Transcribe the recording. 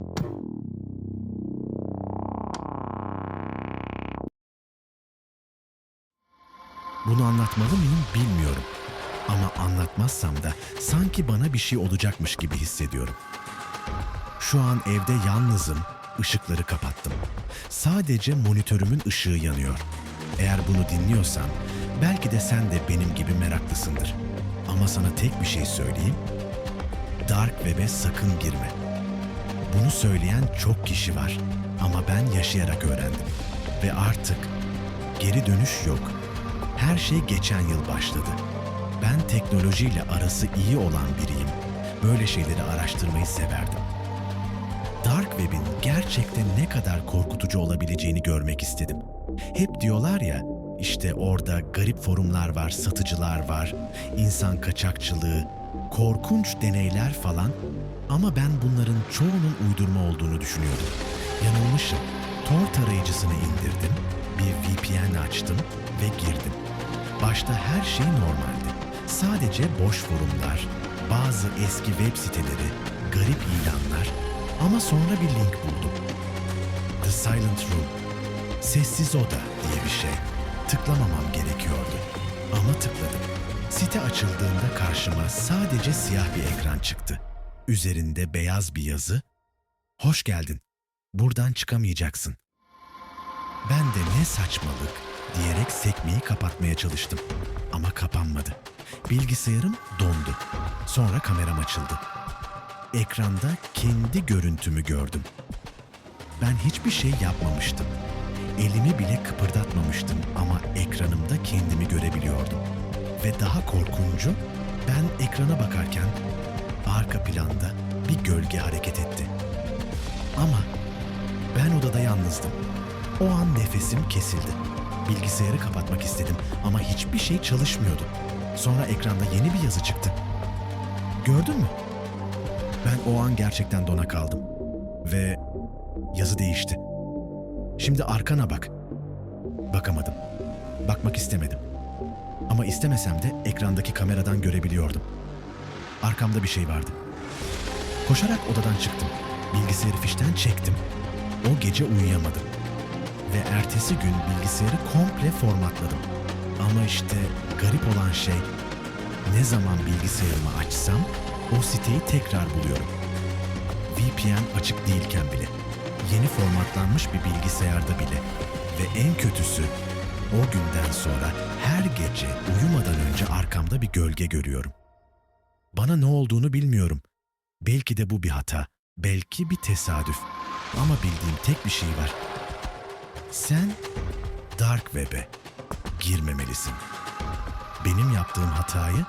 Bunu anlatmalı mıyım bilmiyorum. Ama anlatmazsam da sanki bana bir şey olacakmış gibi hissediyorum. Şu an evde yalnızım, ışıkları kapattım. Sadece monitörümün ışığı yanıyor. Eğer bunu dinliyorsan, belki de sen de benim gibi meraklısındır. Ama sana tek bir şey söyleyeyim. Dark Web'e sakın girme. Bunu söyleyen çok kişi var ama ben yaşayarak öğrendim. Ve artık geri dönüş yok. Her şey geçen yıl başladı. Ben teknolojiyle arası iyi olan biriyim. Böyle şeyleri araştırmayı severdim. Dark Web'in gerçekten ne kadar korkutucu olabileceğini görmek istedim. Hep diyorlar ya, işte orada garip forumlar var, satıcılar var, insan kaçakçılığı, korkunç deneyler falan. Ama ben bunların çoğunun uydurma olduğunu düşünüyordum. Yanılmışım. Tor tarayıcısını indirdim, bir VPN açtım ve girdim. Başta her şey normaldi. Sadece boş forumlar, bazı eski web siteleri, garip ilanlar ama sonra bir link buldum. The Silent Room, sessiz oda diye bir şey. Tıklamamam gerekiyordu. Ama tıkladım. Site açıldığında karşıma sadece siyah bir ekran çıktı. Üzerinde beyaz bir yazı. Hoş geldin. Buradan çıkamayacaksın. Ben de ne saçmalık diyerek sekmeyi kapatmaya çalıştım. Ama kapanmadı. Bilgisayarım dondu. Sonra kameram açıldı. Ekranda kendi görüntümü gördüm. Ben hiçbir şey yapmamıştım. Elimi bile kıpırdatmamıştım ama ekranımda kendimi görebiliyordum. Ve daha korkuncu, ben ekrana bakarken arka planda bir gölge hareket etti. Ama ben odada yalnızdım. O an nefesim kesildi. Bilgisayarı kapatmak istedim ama hiçbir şey çalışmıyordu. Sonra ekranda yeni bir yazı çıktı. Gördün mü? Ben o an gerçekten dona kaldım. Ve yazı değişti. Şimdi arkana bak. Bakamadım. Bakmak istemedim. Ama istemesem de ekrandaki kameradan görebiliyordum. Arkamda bir şey vardı. Koşarak odadan çıktım. Bilgisayarı fişten çektim. O gece uyuyamadım. Ve ertesi gün bilgisayarı komple formatladım. Ama işte garip olan şey ne zaman bilgisayarımı açsam o siteyi tekrar buluyorum. VPN açık değilken bile. Yeni formatlanmış bir bilgisayarda bile. Ve en kötüsü o günden sonra her gece uyumadan önce arkamda bir gölge görüyorum. Bana ne olduğunu bilmiyorum. Belki de bu bir hata, belki bir tesadüf. Ama bildiğim tek bir şey var. Sen Dark Web'e girmemelisin. Benim yaptığım hatayı